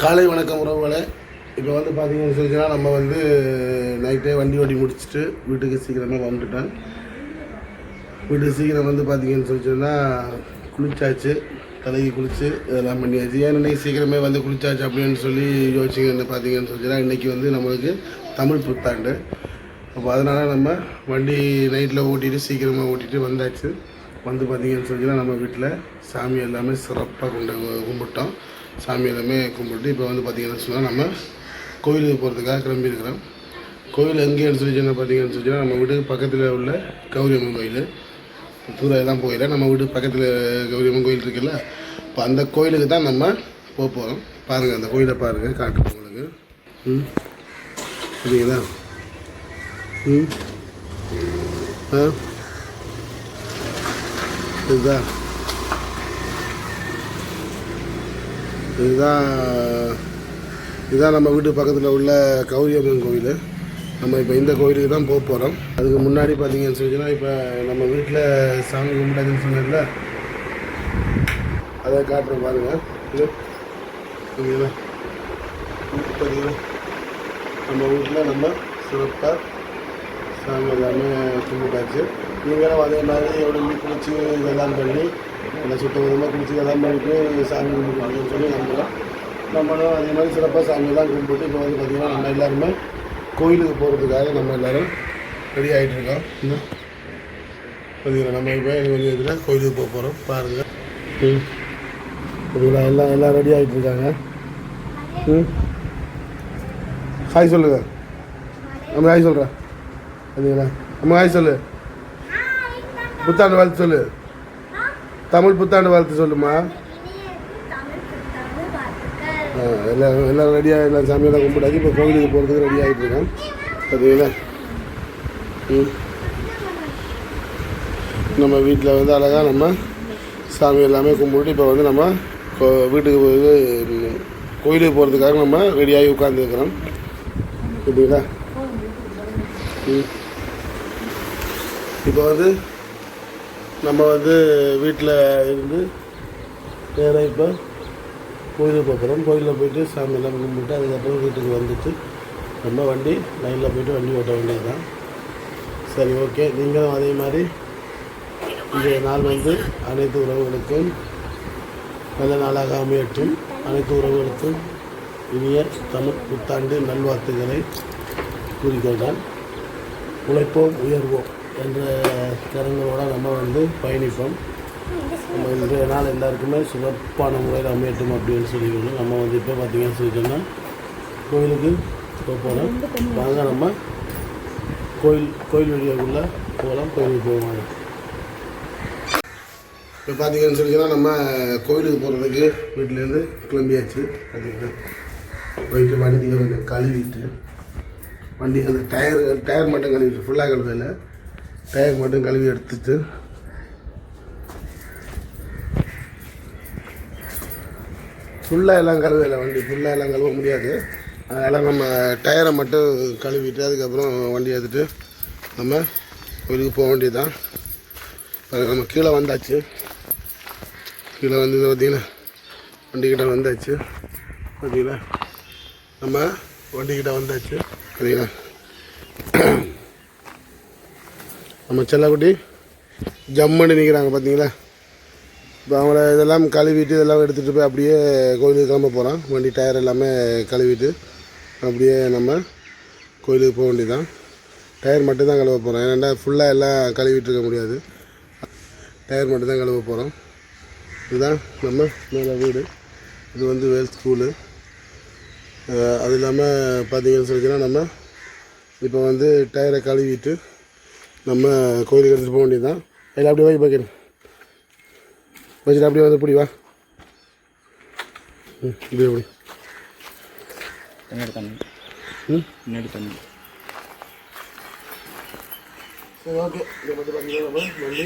காலை வணக்கம் உறவுகளே. இப்போ வந்து பார்த்தீங்கன்னு சொல்லிச்சுன்னா நம்ம வந்து நைட்டே வண்டி ஓட்டி முடிச்சுட்டு வீட்டுக்கு சீக்கிரமாக வந்துட்டேன். வீட்டுக்கு சீக்கிரம் வந்து பார்த்தீங்கன்னு சொல்லிச்சுன்னா குளிச்சாச்சு. தலைக்கு குளிச்சு இதெல்லாம் பண்ணியாச்சு. ஏன் இன்றைக்கி சீக்கிரமே வந்து குளிச்சாச்சு அப்படின்னு சொல்லி யோசிச்சிங்கன்னு பார்த்தீங்கன்னு சொல்லிச்சுன்னா இன்றைக்கி வந்து நம்மளுக்கு தமிழ் புத்தாண்டு. அப்போ அதனால் நம்ம வண்டி நைட்டில் ஓட்டிட்டு சீக்கிரமாக ஓட்டிட்டு வந்தாச்சு. வந்து பார்த்தீங்கன்னு சொல்லிச்சுன்னா நம்ம வீட்டில் சாமி எல்லாமே சிறப்பாக கொண்டு கும்பிட்டோம். சாமி எல்லாமே கும்பிட்டு இப்போ வந்து பார்த்தீங்கன்னா சொன்னால் நம்ம கோயிலுக்கு போகிறதுக்காக கிளம்பியிருக்கிறோம். கோயில் எங்கேன்னு சொல்லி சொன்னால் பார்த்தீங்கன்னு சொல்லி நம்ம வீட்டுக்கு பக்கத்தில் உள்ள கௌரியம்மன் கோயில். தூரம் தான் போயில. நம்ம வீட்டுக்கு பக்கத்தில் கௌரியம்மன் கோயில் இருக்குல்ல இப்போ அந்த கோயிலுக்கு தான் நம்ம போக போகிறோம் பாருங்கள் அந்த கோயிலை பாருங்கள் காட்டு உங்களுக்கு ம்? சரிங்களா ம்? ஆ? இதுதான். இதுதான் இதுதான் நம்ம வீட்டு பக்கத்தில் உள்ள கௌரியம்மன் கோயில். நம்ம இப்போ இந்த கோயிலுக்கு தான் போக போகிறோம் அதுக்கு முன்னாடி பார்த்தீங்கன்னு சொல்லிச்சுன்னா இப்போ நம்ம வீட்டில் சாமி கும்பிட்டாதுன்னு சொன்னதில்ல அதை காட்டுறேன் பாருங்கள் இது பார்த்தீங்கன்னா நம்ம வீட்டில் நம்ம சிறப்பாக சாமி எல்லாமே கும்பிட்டாச்சு. நீங்களும் அதே மாதிரி உடம்பு குளிச்சு இதெல்லாம் பண்ணி நல்லா சுத்த விதமாக குளிச்சு எல்லாம் பண்ணிட்டு சாமி கும்பிடுவாங்கன்னு சொல்லி நம்புகிறோம் நம்மளும் அதே மாதிரி சிறப்பாக சாமியெல்லாம் கும்பிட்டு இப்போ வந்து பார்த்திங்கன்னா நம்ம எல்லாருமே கோயிலுக்கு போகிறதுக்காக நம்ம எல்லோரும் ரெடி ஆகிட்டு இருக்கோம். இன்னும் நம்ம இப்போ வெளியே இதில் கோயிலுக்கு போக போகிறோம் பாருங்கள் ம். பார்த்தீங்களா எல்லாம் எல்லாம் ரெடி ஆகிட்டு இருக்காங்க. ம். ஹாய் சொல்லுங்கள் நம்ம ஹாய் சொல்கிறேன் பார்த்தீங்களா? நம்ம ஹாய் சொல்லு. புத்தாண்டு வாழ்த்து சொல்லு. தமிழ் புத்தாண்டு வாழ்த்து சொல்லுமா? எல்லாம் எல்லாம் ரெடியாக எல்லாம் சாமியெல்லாம் கும்பிடாது. இப்போ கோவிலுக்கு போகிறதுக்கு ரெடி ஆகிட்டு இருக்கேன். பார்த்தீங்களா ம். நம்ம வீட்டில் வந்து அழகாக நம்ம சாமி எல்லாமே கும்பிட்டு இப்போ வந்து நம்ம கோ- வீட்டுக்கு போய் கோயிலுக்கு போகிறதுக்காக நம்ம ரெடியாகி உட்காந்துருக்குறோம் பார்த்தீங்களா ம். இப்போ வந்து நம்ம வந்து வீட்டில் இருந்து நேராக இப்போ கோயிலுக்கு போகிறோம். கோயிலில் போயிட்டு சாமியெல்லாம் கும்பிட்டு அதுக்கப்புறம் வீட்டுக்கு வந்துட்டு நம்ம வண்டி லைனில் போயிட்டு வண்டி ஓட்ட வேண்டியது தான் சரி ஓகே. நீங்களும் அதே மாதிரி இன்றைய நாள் வந்து அனைத்து உறவுகளுக்கும் நல்ல நாளாக அமையட்டும். அனைத்து உறவுகளுக்கும் இனிய தமிழ் புத்தாண்டு நல்வாழ்த்துக்களை கூறிக்கொண்டால் உழைப்போம் உயர்வோம். என்ற கரங்களோட நம்ம வந்து பயணிப்போம். நம்ம இன்றைய நாள் எல்லாருக்குமே சிறப்பான முறையில் அமையட்டும் அப்படின்னு சொல்லிக்கணும் நம்ம வந்து இப்போ பார்த்தீங்கன்னு சொல்லி சொன்னால் கோயிலுக்கு போக போகிறோம் வாங்க நம்ம கோயில் கோயில் வழியாக்குள்ளே போகலாம் கோயிலுக்கு போவாங்க இப்போ பார்த்தீங்கன்னு சொல்லி சொன்னால் நம்ம கோயிலுக்கு போகிறதுக்கு வீட்டிலேருந்து கிளம்பியாச்சு பார்த்தீங்கன்னா. போயிட்டு வண்டியை கொஞ்சம் கழுவிட்டு வண்டி அந்த டயர் டயர் மட்டும் கழுவிட்டு ஃபுல்லாக கழுவில டயர் மட்டும் கழுவி எடுத்துட்டு. ஃபுல்லாக எல்லாம் கழுவல வண்டி ஃபுல்லாக எல்லாம் கழுவ முடியாது. அதனால் நம்ம டயரை மட்டும் கழுவிட்டு அதுக்கப்புறம் வண்டி எடுத்துட்டு நம்ம கோயிலுக்கு போக வேண்டியதுதான். தான் நம்ம கீழே வந்தாச்சு. கீழே வந்து பார்த்திங்கன்னா வண்டிக்கிட்ட வந்தாச்சு. பார்த்தீங்களா? நம்ம வண்டிக்கிட்ட வந்தாச்சு. பார்த்தீங்களா? நம்ம செல்லக்குட்டி ஜம்முன்னு நிற்கிறாங்க பார்த்தீங்களா இப்போ அவங்கள இதெல்லாம் கழுவிட்டு இதெல்லாம் எடுத்துகிட்டு போய் அப்படியே கோயிலுக்கு கிளம்ப போகிறோம் வண்டி டயர் எல்லாமே கழுவிட்டு அப்படியே நம்ம கோயிலுக்கு போக வேண்டியதான் டயர் மட்டும் தான் கழுவ போகிறோம் ஏன்னா ஃபுல்லாக எல்லாம் கழுவிட்டு இருக்க முடியாது. டயர் மட்டும் தான் கழுவ போகிறோம் இதுதான் நம்ம மேலே வீடு. இது வந்து வேல் ஸ்கூலு. அது இல்லாமல் பார்த்தீங்கன்னு சொல்லிச்சுன்னா நம்ம இப்போ வந்து டயரை கழுவிட்டு நம்ம கோயிலுக்கு எடுத்துகிட்டு போக வேண்டியதுதான். அதில் அப்படியே போய் பார்க்கணும். வச்சுட்டு அப்படியே வந்து பிடி வா. ம் இப்படியே பிடி. ம்? பின்னாடி தண்ணி. சரி ஓகே. இதை மட்டும் பார்த்தீங்கன்னா நம்ம வண்டி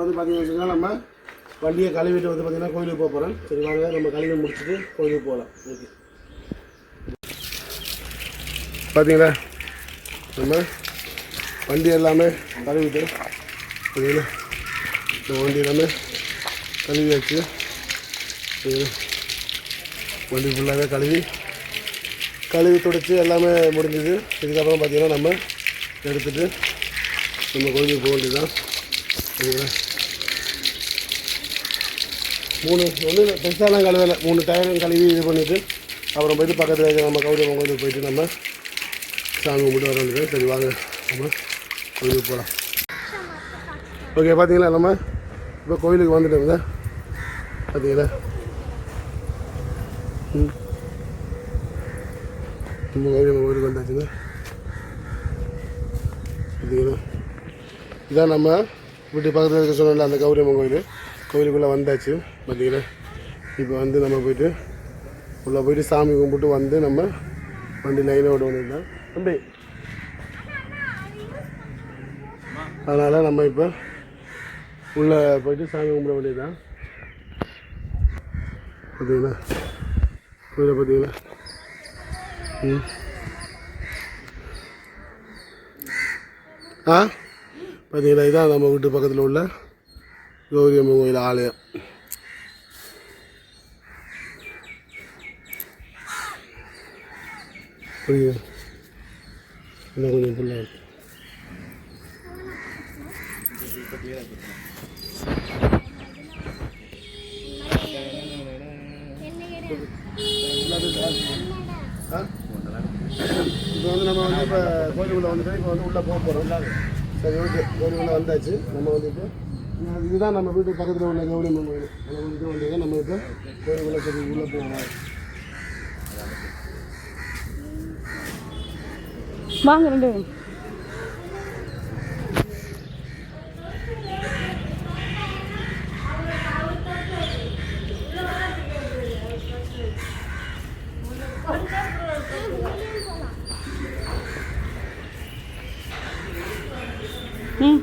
இப்போ வந்து பார்த்திங்கன்னு வச்சுக்கோங்க நம்ம வண்டியை கழுவிட்டு வந்து பார்த்தீங்கன்னா கோயிலுக்கு போக போகிறோம் சரி வாங்க நம்ம கழுவி முடிச்சுட்டு கோயிலுக்கு போகலாம். ஓகே. பார்த்தீங்களா நம்ம வண்டி எல்லாமே கழுவிட்டு சரிங்களா இந்த வண்டி எல்லாமே கழுவி வச்சு வண்டி ஃபுல்லாகவே கழுவி கழுவி துடைச்சி எல்லாமே முடிஞ்சுது. இதுக்கப்புறம் பார்த்தீங்கன்னா நம்ம எடுத்துகிட்டு நம்ம கோயிலுக்கு போக வேண்டியதுதான். சரிங்களா மூணு ஒன்று பெருசாலாம் கழுவலை. மூணு டயரும் கழுவி இது பண்ணிவிட்டு அப்புறம் போயிட்டு பக்கத்தில் இருக்க நம்ம கௌரவம் கோயிலுக்கு போயிட்டு நம்ம சாமி கும்பிட்டு வர வேண்டியது. சரி வாங்க. நம்ம கோயிலுக்கு போகலாம் ஓகே பார்த்தீங்களா நம்ம? இப்போ கோயிலுக்கு வந்துட்டோங்க பார்த்தீங்களா ம். நம்ம கோயில் கோயிலுக்கு வந்தாச்சுங்க. பார்த்தீங்களா இதான் நம்ம வீட்டு பக்கத்தில் இருக்க சொன்னால அந்த கௌரியம்மன் கோயில். கோயிலுக்குள்ளே வந்தாச்சு. பார்த்தீங்களா இப்போ வந்து நம்ம போயிட்டு உள்ளே போயிட்டு சாமி கும்பிட்டு வந்து நம்ம வண்டி லைனை விட வேண்டியதுதான். தம்பி. அதனால் நம்ம இப்போ உள்ளே போயிட்டு சாமி கும்பிட வேண்டியது தான் பார்த்தீங்களா கோயிலை பார்த்தீங்களா ம். ஆ? பார்த்தீங்களா இதான் நம்ம வீட்டு பக்கத்தில் உள்ள கௌரி அம்மன் கோயில் ஆலயம் புரியுது இன்னும் கொஞ்சம் ஃபுல்லாக இருக்கு இப்போ வந்து நம்ம வந்து இப்போ கோயிலுக்குள்ளே வந்துட்டு இப்போ வந்து உள்ளே போக போகிறோம் சரி ஓகே கோயிலுக்குள்ளே வந்தாச்சு நம்ம வந்து இப்போ இதுதான் நம்ம வீட்டு பக்கத்தில் உள்ள கௌரி அம்மன் கோயில் நம்ம வந்து வந்து நம்ம இப்போ கோயிலுக்குள்ளே சரி உள்ளே போகலாம் வாங்க ரெண்டு பேரும். ம்.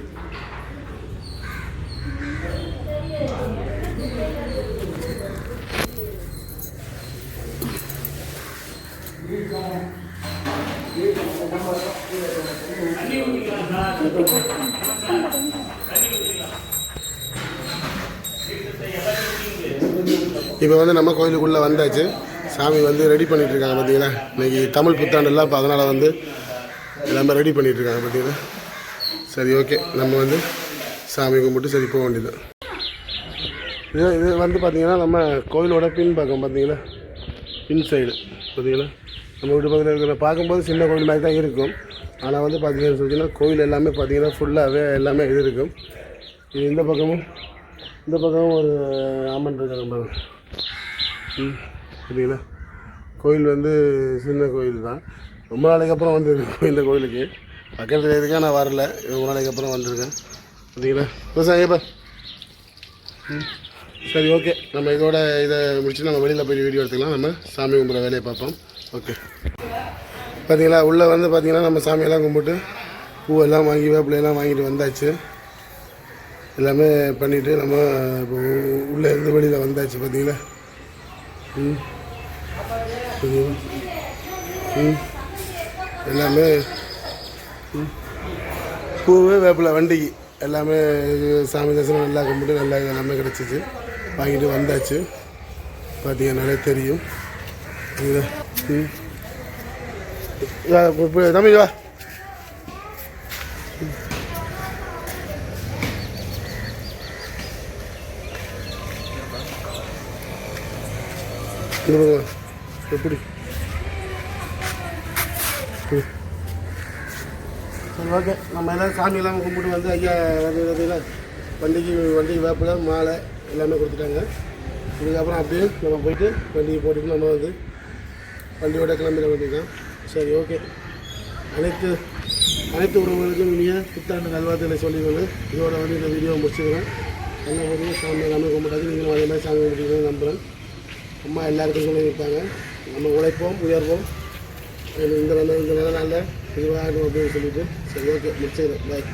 இப்போ வந்து நம்ம கோயிலுக்குள்ளே வந்தாச்சு. சாமி வந்து ரெடி பண்ணிட்டு இருக்காங்க பார்த்தீங்களா? இன்னைக்கு தமிழ் புத்தாண்டுலாம் இப்போ அதனால் வந்து எல்லாமே ரெடி பண்ணிட்டு இருக்காங்க சரி ஓகே. நம்ம வந்து சாமி கும்பிட்டு சரி போக வேண்டியது. இது இது வந்து பார்த்திங்கன்னா நம்ம கோயிலோட பின் பக்கம் பார்த்தீங்களா? பின் சைடு பார்த்தீங்கன்னா நம்ம வீட்டு பக்கத்தில் இருக்கிற பார்க்கும்போது சின்ன கோயில் மாதிரி தான் இருக்கும். ஆனால் வந்து பார்த்தீங்கன்னு சொல்லிச்சுன்னா கோயில் எல்லாமே பார்த்தீங்கன்னா ஃபுல்லாகவே எல்லாமே இது இருக்கும். இது இந்த பக்கமும் இந்த பக்கமும் ஒரு அம்மன் இருக்காங்க பாருங்க. ம் சரிங்களா கோயில் வந்து சின்ன கோயில் தான். ரொம்ப நாளைக்கு அப்புறம் வந்திருக்கேன் இந்த கோயிலுக்கு. பக்கத்தில் இருக்கேன் நான் வரல. ரொம்ப நாளைக்கு அப்புறம் வந்திருக்கேன். பார்த்தீங்களா விவசாயப்பா ம் சரி ஓகே. நம்ம இதோட இதை முடிச்சு நம்ம வெளியில் போய் வீடியோ எடுத்துக்கலாம். நம்ம சாமி கும்பிட்ற வேலையை பார்ப்போம். ஓகே. பார்த்தீங்களா உள்ளே வந்து பார்த்தீங்கன்னா நம்ம சாமியெல்லாம் கும்பிட்டு பூவெல்லாம் வாங்கி வேப்பிலையெல்லாம் வாங்கிட்டு வந்தாச்சு. எல்லாமே பண்ணிவிட்டு நம்ம இப்போ உள்ளே இருந்து வெளியில் வந்தாச்சு பார்த்தீங்களா ம். ம். எல்லாமே ம். பூவு வேப்பிலை வண்டிக்கு எல்லாமே இது சாமி தரிசனம் நல்லா கும்பிட்டு நல்லா எல்லாமே கிடச்சிச்சு. வாங்கிட்டு வந்தாச்சு. பார்த்தீங்கன்னாலே தெரியும். ம். தம்பி வா எப்படி ம். சரி ஓகே. நம்ம எல்லாம் சாமி எல்லாம் கும்பிட்டு வந்து ஐயா வந்து பார்த்தீங்கன்னா வண்டிக்கு வண்டிக்கு வேப்பில் மாலை எல்லாமே கொடுத்துட்டாங்க. இதுக்கப்புறம் அப்படியே நம்ம போயிட்டு வண்டிக்கு போட்டுட்டு நம்ம வந்து வண்டியோட கிளம்பிட வேண்டியதுதான். சரி ஓகே அனைத்து அனைத்து உறவுகளுக்கும் இனிய புத்தாண்டு நல்வாழ்த்துக்களை சொல்லிக்கொண்டு இதோட வந்து இந்த வீடியோவை முடிச்சுக்கிறேன். நல்லபடியாக சாமி எல்லாமே கும்பிட்டாச்சு நீங்களும் அதே மாதிரி சாமி கும்பிட்டீங்கன்னு நம்புகிறேன் அம்மா எல்லாருக்கும் சொல்லி இருப்பாங்க. நம்ம உழைப்போம் உயர்வோம். இந்த நல்ல இந்த நல்ல நாளில் இதுவாகணும் அப்படின்னு சொல்லிட்டு. சரி ஓகே முடிச்சுக்கிறேன். பாய்